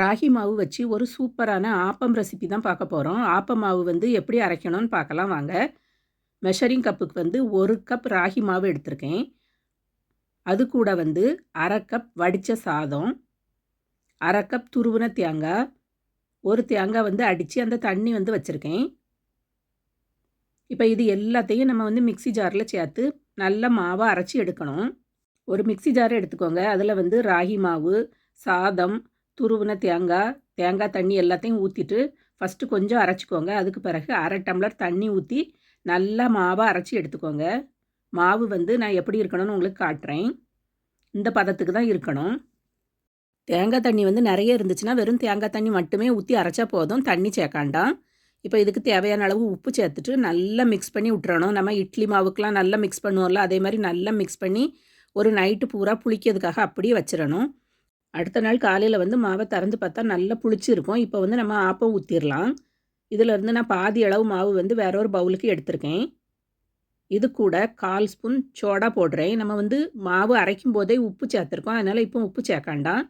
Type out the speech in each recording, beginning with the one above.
ராகி மாவு வச்சு ஒரு சூப்பரான ஆப்பம் ரெசிபி தான் பார்க்க போகிறோம் ஆப்பம் மாவு வந்து எப்படி அரைக்கணும்னு பார்க்கலாம் வாங்க. மெஷரிங் கப்புக்கு வந்து ஒரு கப் ராகி மாவு எடுத்திருக்கேன். அது கூட வந்து அரை கப் வடித்த சாதம் அரை கப் துருவின தேங்காய் ஒரு தேங்காய் வந்து அடித்து அந்த தண்ணி வந்து வச்சுருக்கேன். இப்போ இது எல்லாத்தையும் நம்ம வந்து மிக்சி ஜாரில் சேர்த்து நல்ல மாவாக அரைச்சி எடுக்கணும். ஒரு மிக்சி ஜார் எடுத்துக்கோங்க. அதில் வந்து ராகி மாவு சாதம் துருவின தேங்காய் தேங்காய் தண்ணி எல்லாத்தையும் ஊற்றிட்டு ஃபஸ்ட்டு கொஞ்சம் அரைச்சிக்கோங்க. அதுக்கு பிறகு அரை டம்ளர் தண்ணி ஊற்றி நல்லா மாவாக அரைச்சி எடுத்துக்கோங்க. மாவு வந்து நான் எப்படி இருக்கணும்னு உங்களுக்கு காட்டுறேன். இந்த பதத்துக்கு தான் இருக்கணும். தேங்காய் தண்ணி வந்து நிறைய இருந்துச்சுன்னா வெறும் தேங்காய் தண்ணி மட்டுமே ஊற்றி அரைச்சா போதும். தண்ணி சேர்க்காண்டாம். இப்போ இதுக்கு தேவையான அளவு உப்பு சேர்த்துட்டு நல்லா மிக்ஸ் பண்ணி விட்டுறணும். நம்ம இட்லி மாவுக்கெலாம் நல்லா மிக்ஸ் பண்ணுவோம்ல அதே மாதிரி நல்லா மிக்ஸ் பண்ணி ஒரு நைட்டு பூரா புளிக்கிறதுக்காக அப்படியே வச்சிடணும். அடுத்த நாள் காலையில் வந்து மாவை திறந்து பார்த்தா நல்லா புளிச்சிருக்கும். இப்போ வந்து நம்ம ஆப்பம் ஊற்றிடலாம் இதிலேருந்து நான் பாதி அளவு மாவு வந்து வேற ஒரு பவுலுக்கு எடுத்திருக்கேன். இது கூட கால் ஸ்பூன் சோடா போடுறேன். நம்ம வந்து மாவு அரைக்கும் போதே உப்பு சேர்த்துருக்கோம். அதனால் இப்போ உப்பு சேர்க்காண்டாம்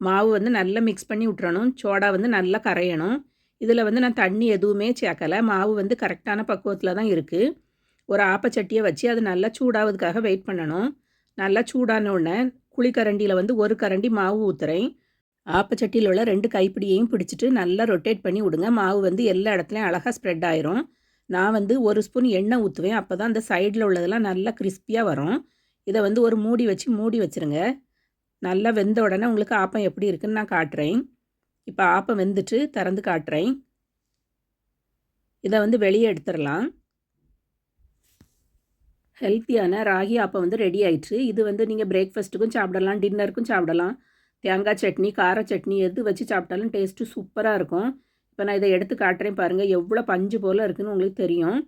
மாவு வந்து நல்லா மிக்ஸ் பண்ணி விட்டுறணும். சோடா வந்து நல்லா கரையணும். இதில் வந்து நான் தண்ணி எதுவுமே சேர்க்கலை. மாவு வந்து கரெக்டான பக்குவத்தில் தான் இருக்குது ஒரு ஆப்பச்சட்டியை வச்சு அது நல்லா சூடாவதுக்காக வெயிட் பண்ணணும். நல்லா சூடான உடனே குழிக்கரண்டியில் வந்து ஒரு கரண்டி மாவு ஊற்றுறேன் ஆப்பச்சட்டியில் உள்ள ரெண்டு கைப்பிடியையும் பிடிச்சிட்டு நல்லா ரொட்டேட் பண்ணி விடுங்க. மாவு வந்து எல்லா இடத்துலையும் அழகாக ஸ்ப்ரெட் ஆயிரும். நான் வந்து ஒரு ஸ்பூன் எண்ணெய் ஊற்றுவேன் அப்போ தான் அந்த சைடில் உள்ளதெல்லாம் நல்லா கிறிஸ்பியாக வரும். இதை வந்து ஒரு மூடி வச்சு மூடி வச்சுருங்க. நல்லா வெந்த உடனே உங்களுக்கு ஆப்பம் எப்படி இருக்குன்னு நான் காட்டுறேன். இப்போ ஆப்பம் வெந்துட்டு திறந்து காட்டுறேன். இதை வந்து வெளியே எடுத்துடலாம். ஹெல்த்தியான ராகி அப்போ வந்து ரெடி ஆயிடுச்சு. இது வந்து நீங்கள் பிரேக்ஃபாஸ்ட்டுக்கும் சாப்பிடலாம் டின்னருக்கும் சாப்பிடலாம். தேங்காய் சட்னி கார சட்னி எது வச்சு சாப்பிட்டாலும் டேஸ்ட்டு சூப்பராக இருக்கும். இப்போ நான் இதை எடுத்து காட்டுறேன் பாருங்கள் எவ்வளோ பஞ்சு போல் இருக்குதுன்னு உங்களுக்கு தெரியும்.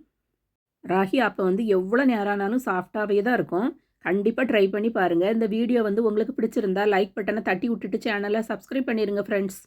ராகி அப்போ வந்து எவ்வளோ நேரம் ஆனாலும் சாஃப்டாகவே தான் இருக்கும். கண்டிப்பாக ட்ரை பண்ணி பாருங்கள் இந்த வீடியோ வந்து உங்களுக்கு பிடிச்சிருந்தா லைக் பட்டனை தட்டி விட்டுட்டு சேனலை சப்ஸ்கிரைப் பண்ணிடுங்க ஃப்ரெண்ட்ஸ்